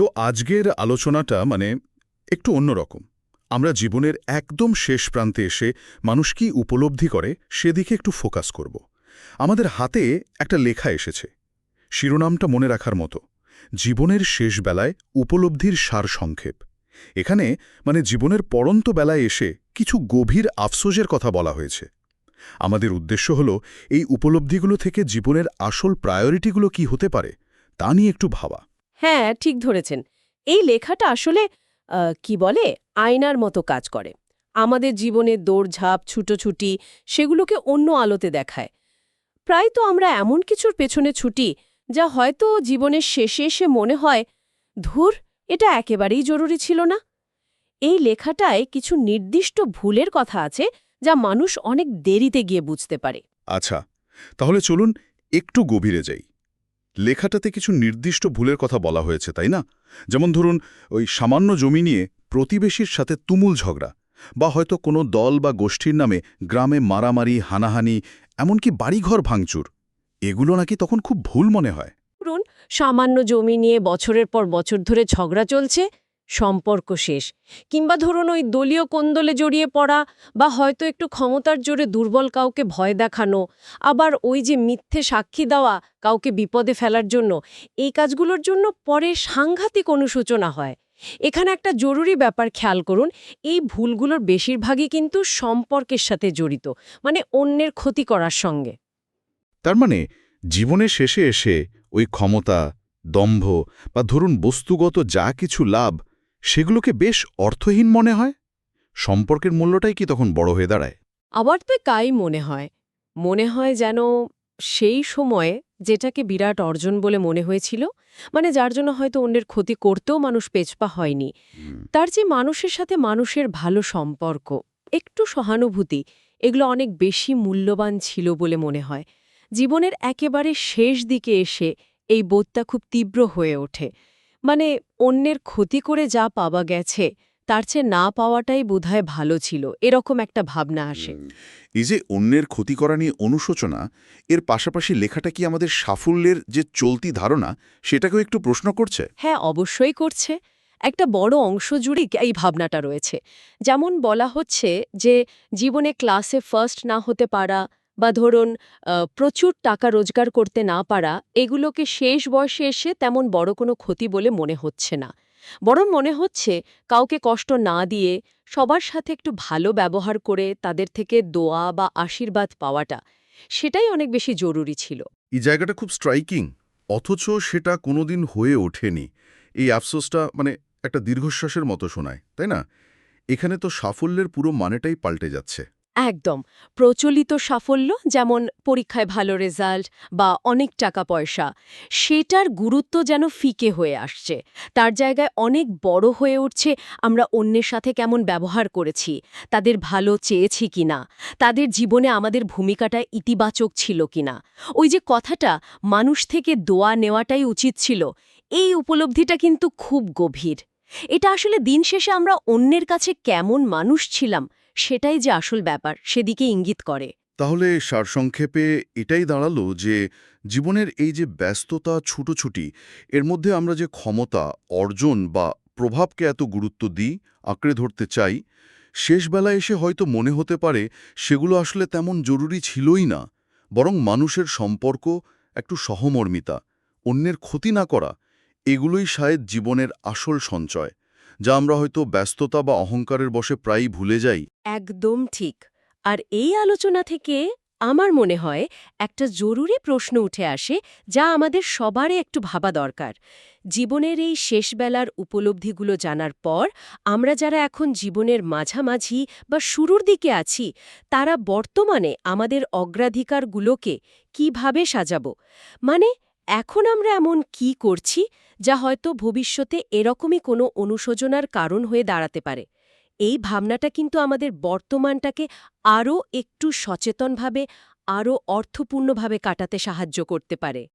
তো আজকের আলোচনাটা মানে একটু অন্যরকম। আমরা জীবনের একদম শেষ প্রান্তে এসে মানুষ কি উপলব্ধি করে সেদিকে একটু ফোকাস করব। আমাদের হাতে একটা লেখা এসেছে। শিরোনামটা মনে রাখার মতো। জীবনের শেষ বেলায় উপলব্ধির সার সংক্ষেপ। এখানে মানে জীবনের পরন্ত বেলায় এসে কিছু গভীর আফসোসের কথা বলা হয়েছে। আমাদের উদ্দেশ্য হল, এই উপলব্ধিগুলো থেকে জীবনের আসল প্রায়োরিটিগুলো কি হতে পারে তা নিয়ে একটু ভাবা। হ্যাঁ ঠিক ধরেছেন। এই লেখাটা আসলে কি বলে, আয়নার মতো কাজ করে। আমাদের জীবনের দৌড়ঝাঁপ, ছুটোছুটি, সেগুলোকে অন্য আলোতে দেখায়। প্রায় তো আমরা এমন কিছুর পেছনে ছুটি, যা হয়তো জীবনের শেষে এসে মনে হয়, ধুর, এটা একেবারেই জরুরি ছিল না? এই লেখাটায় কিছু নির্দিষ্ট ভুলের কথা আছে, যা মানুষ অনেক দেরিতে গিয়ে বুঝতে পারে। আচ্ছা তাহলে চলুন একটু গভীরে যাই। লেখাটাতে কিছু নির্দিষ্ট ভুলের কথা বলা হয়েছে, তাই না? যেমন ধরুন, ওই সামান্য জমি নিয়ে প্রতিবেশীর সাথে তুমুল ঝগড়া, বা হয়তো কোনো দল বা গোষ্ঠীর নামে গ্রামে মারামারি, হানাহানি, এমনকি বাড়িঘর ভাঙচুর, এগুলো নাকি তখন খুব ভুল মনে হয়। সামান্য জমি নিয়ে বছরের পর বছর ধরে ঝগড়া চলছে সম্পর্ক শেষ। কিংবা ধরুন ওই দলীয় কোন্দলে জড়িয়ে পড়া বা হয়তো একটু ক্ষমতার জোরে দুর্বল কাউকে ভয় দেখানো, আবার ওই যে মিথ্যে সাক্ষী দেওয়া কাউকে বিপদে ফেলার জন্য, এই কাজগুলোর জন্য পরে সাংঘাতিক অনুশোচনা হয়। এখানে একটা জরুরি ব্যাপার খেয়াল করুন, এই ভুলগুলোর বেশিরভাগই কিন্তু সম্পর্কের সাথে জড়িত মানে অন্যের ক্ষতি করার সঙ্গে। তার মানে জীবনের শেষে এসে ওই ক্ষমতা, দম্ভ বা ধরুন বস্তুগত যা কিছু লাভ সেগুলোকে বেশ অর্থহীন মনে হয়? সম্পর্কের মূল্যটাই কি তখন বড় হয়ে দাঁড়ায়? আবার তো কাই মনে হয়। মনে হয় যেন সেই সময়ে যেটাকে বিরাট অর্জন বলে মনে হয়েছিল মানে যার জন্য হয়তো অন্যের ক্ষতি করতেও মানুষ পেছপা হয়নি। তার যে মানুষের সাথে মানুষের ভালো সম্পর্ক একটু সহানুভূতি এগুলো অনেক বেশি মূল্যবান ছিল বলে মনে হয়। জীবনের একেবারে শেষ দিকে এসে এই বোধটা খুব তীব্র হয়ে ওঠে। মানে অন্যের ক্ষতি করে যা পাওয়া গেছে তার চেয়ে না পাওয়াটাই বোধহয় ভালো ছিল এরকম একটা ভাবনা আসে। এই যে অন্যের ক্ষতি করা নিয়ে অনুশোচনা এর পাশাপাশি লেখাটা কি আমাদের সাফল্যের যে চলতি ধারণা সেটাকেও একটু প্রশ্ন করছে? হ্যাঁ অবশ্যই করছে। একটা বড় অংশ জুড়ে এই ভাবনাটা রয়েছে। যেমন বলা হচ্ছে যে জীবনে ক্লাসে ফার্স্ট না হতে পারা বা ধরুন প্রচুর টাকা রোজগার করতে না পারা, এগুলোকে শেষ বয়সে এসে তেমন বড় কোনো ক্ষতি বলে মনে হচ্ছে না। বরং মনে হচ্ছে, কাউকে কষ্ট না দিয়ে সবার সাথে একটু ভালো ব্যবহার করে তাদের থেকে দোয়া বা আশীর্বাদ পাওয়াটা, সেটাই অনেক বেশি জরুরি ছিল। এই জায়গাটা খুব স্ট্রাইকিং অথচ সেটা কোনোদিন হয়ে ওঠেনি। এই আফসোসটা মানে একটা দীর্ঘশ্বাসের মতো শোনায়, তাই না? এখানে তো সাফল্যের পুরো মানেটাই পাল্টে যাচ্ছে। একদম। প্রচলিত সাফল্য যেমন পরীক্ষায় ভালো রেজাল্ট বা অনেক টাকা পয়সা, সেটার গুরুত্ব যেন ফিকে হয়ে আসছে। তার জায়গায় অনেক বড় হয়ে উঠছে আমরা অন্যের সাথে কেমন ব্যবহার করেছি, তাদের ভালো চেয়েছি কিনা, তাদের জীবনে আমাদের ভূমিকাটা ইতিবাচক ছিল কিনা। ওই যে কথাটা, মানুষ থেকে দোয়া নেওয়াটাই উচিত ছিল, এই উপলব্ধিটা কিন্তু খুব গভীর। এটা আসলে দিন শেষে আমরা অন্যের কাছে কেমন মানুষ ছিলাম সেটাই যে আসল ব্যাপার, সেদিকে ইঙ্গিত করে। তাহলে সারসংক্ষেপে এটাই দাঁড়াল যে, জীবনের এই যে ব্যস্ততা, ছুটোছুটি, এর মধ্যে আমরা যে ক্ষমতা, অর্জন বা প্রভাবকে এত গুরুত্ব দিই, আঁকড়ে ধরতে চাই শেষবেলা এসে হয়তো মনে হতে পারে সেগুলো আসলে তেমন জরুরি ছিলই না, বরং মানুষের সম্পর্ক, একটু সহমর্মিতা, অন্যের ক্ষতি না করা, এগুলোই শায়দ জীবনের আসল সঞ্চয়। যা আমরা হয়তো ব্যস্ততা বা অহংকারের বশে প্রায়ই ভুলে যাই। একদম ঠিক। আর এই আলোচনা থেকে আমার মনে হয় একটা জরুরি প্রশ্ন উঠে আসে যা আমাদের সবারই একটু ভাবা দরকার। জীবনের এই শেষবেলার উপলব্ধিগুলো জানার পর আমরা যারা এখন জীবনের মাঝামাঝি বা শুরুর দিকে আছি, তারা বর্তমানে আমাদের অগ্রাধিকারগুলোকে কীভাবে সাজাব? মানে এখন আমরা এমন কি করছি যা হয়তো ভবিষ্যতে এরকমই কোনো অনুশোচনার কারণ হয়ে দাঁড়াতে পারে। এই ভাবনাটা কিন্তু আমাদের বর্তমানটাকে আরও একটু সচেতনভাবে, আরও অর্থপূর্ণভাবে কাটাতে সাহায্য করতে পারে।